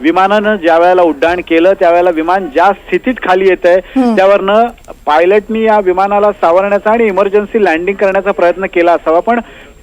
विमानानं ज्या वेळेला उड्डाण केलं त्यावेळेला विमान ज्या स्थितीत खाली येत आहे त्यावरनं पायलटनी या विमानाला सावरण्याचा आणि इमर्जन्सी लँडिंग करण्याचा प्रयत्न केला असावा. पण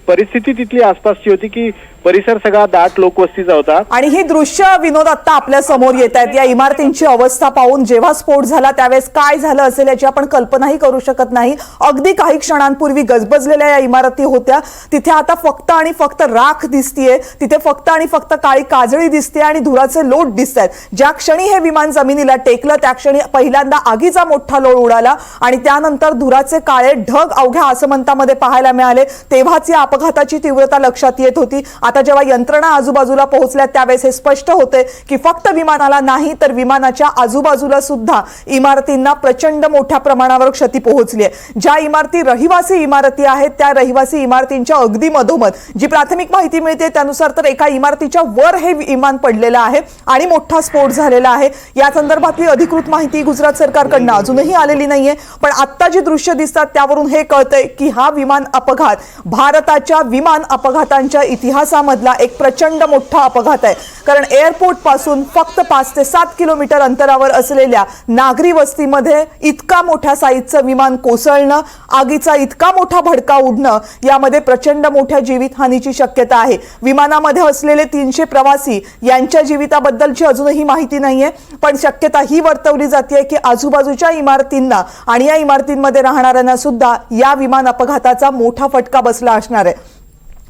परिस्थिती तिथली आसपासची होती की परिसर सगळा दाट लोकवस्तीचा होता. आणि ही दृश्य विनोद आता आपल्यासमोर येत आहेत. या इमारतींची अवस्था पाहून जेव्हा स्फोट झाला त्यावेळेस काय झालं असेल याची आपण कल्पनाही करू शकत नाही. अगदी काही क्षणांपूर्वी गजबजलेल्या या इमारती होत्या. तिथे आता फक्त आणि फक्त राख दिसतीये. तिथे फक्त आणि फक्त काळी काजळी दिसते आणि धुराचे लोट दिसत आहेत ज्या क्षणी हे विमान जमिनीला टेकलं त्या क्षणी पहिल्यांदा आगीचा मोठा लोळ उडाला आणि त्यानंतर धुराचे काळे ढग अवघ्या आसमंतामध्ये पाहायला मिळाले. तेव्हाच या अपघाताची तीव्रता लक्षात येत होती. आता जेव्हा यंत्रणा आजूबाजूला पोहोचल्या त्यावेळेस हे स्पष्ट होते की फक्त विमानाला नाही तर विमानाच्या आजूबाजूला सुद्धा इमारतींना प्रचंड मोठ्या प्रमाणावर क्षती पोहोचली आहे. ज्या इमारती रहिवासी इमारती आहेत त्या रहिवासी इमारतींच्या अगदी मधोमध. जी प्राथमिक माहिती मिळते त्यानुसार तर एका इमारतीच्या वर हे विमान पडलेलं आहे आणि मोठा स्फोट झालेला आहे. या संदर्भातली अधिकृत माहिती गुजरात सरकारकडनं अजूनही आलेली नाहीये. पण आत्ता जी दृश्य दिसतात त्यावरून हे कळतंय की हा विमान अपघात भारताच्या विमान अपघातांच्या इतिहासामधला एक प्रचंड मोठा अपघात आहे. कारण एअरपोर्टपासून फक्त पाच ते सात किलोमीटर अंतरावर असलेल्या नागरी वस्तीमध्ये इतका मोठ्या साईजचं विमान कोसळणं आगीचा इतका मोठा भडका उडणं यामध्ये प्रचंड मोठ्या जीवितहानीची शक्यता आहे. विमानामध्ये असलेले तीनशे प्रवासी यांच्या जीविताबद्दलची अजूनही माहिती नाहीये पण शक्यता ही वर्तवली जाते की आजूबाजूच्या इमारतींना आणि या इमारतींमध्ये राहणाऱ्यांना सुद्धा या विमान अपघाताचा मोठा फटका बसला असणार आहे.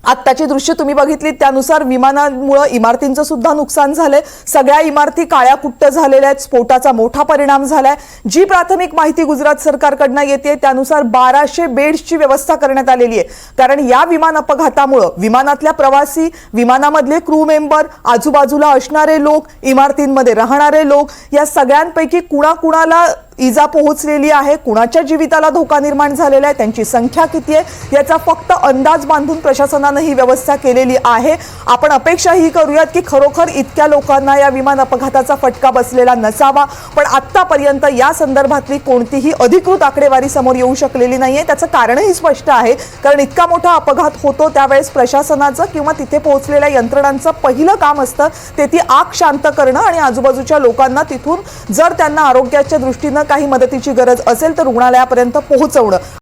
आत्ताची दृश्य तुम्ही बघितली त्यानुसार विमानामुळं इमारतींचं सुद्धा नुकसान झालंय. सगळ्या इमारती काळ्या कुट्ट झालेल्या आहेत स्फोटाचा मोठा परिणाम झालाय. जी प्राथमिक माहिती गुजरात सरकारकडनं येते त्यानुसार बाराशे बेड्सची व्यवस्था करण्यात आलेली आहे. कारण या विमान अपघातामुळं विमानातल्या प्रवासी विमानामधले क्रू मेंबर आजूबाजूला असणारे लोक इमारतींमध्ये राहणारे लोक या सगळ्यांपैकी कुणाकुणाला इजा पोहोचलेली आहे कुणाच्या जीविताला धोका निर्माण झालेला आहे त्यांची संख्या किती आहे याचा फक्त अंदाज बांधून प्रशासनानं ही व्यवस्था केलेली आहे. आपण अपेक्षा ही करूयात की खरोखर इतक्या लोकांना या विमान अपघाताचा फटका बसलेला नसावा पण आत्तापर्यंत या संदर्भातली कोणतीही अधिकृत आकडेवारी समोर येऊ शकलेली नाही आहे त्याचं कारणही स्पष्ट आहे. कारण इतका मोठा अपघात होतो त्यावेळेस प्रशासनाचं किंवा तिथे पोहोचलेल्या यंत्रणांचं पहिलं काम असतं ते ती आग शांत करणं आणि आजूबाजूच्या लोकांना तिथून जर त्यांना आरोग्याच्या दृष्टीनं काही मदतीची गरज असेल तर रुग्णालयापर्यंत पोहोचवणं.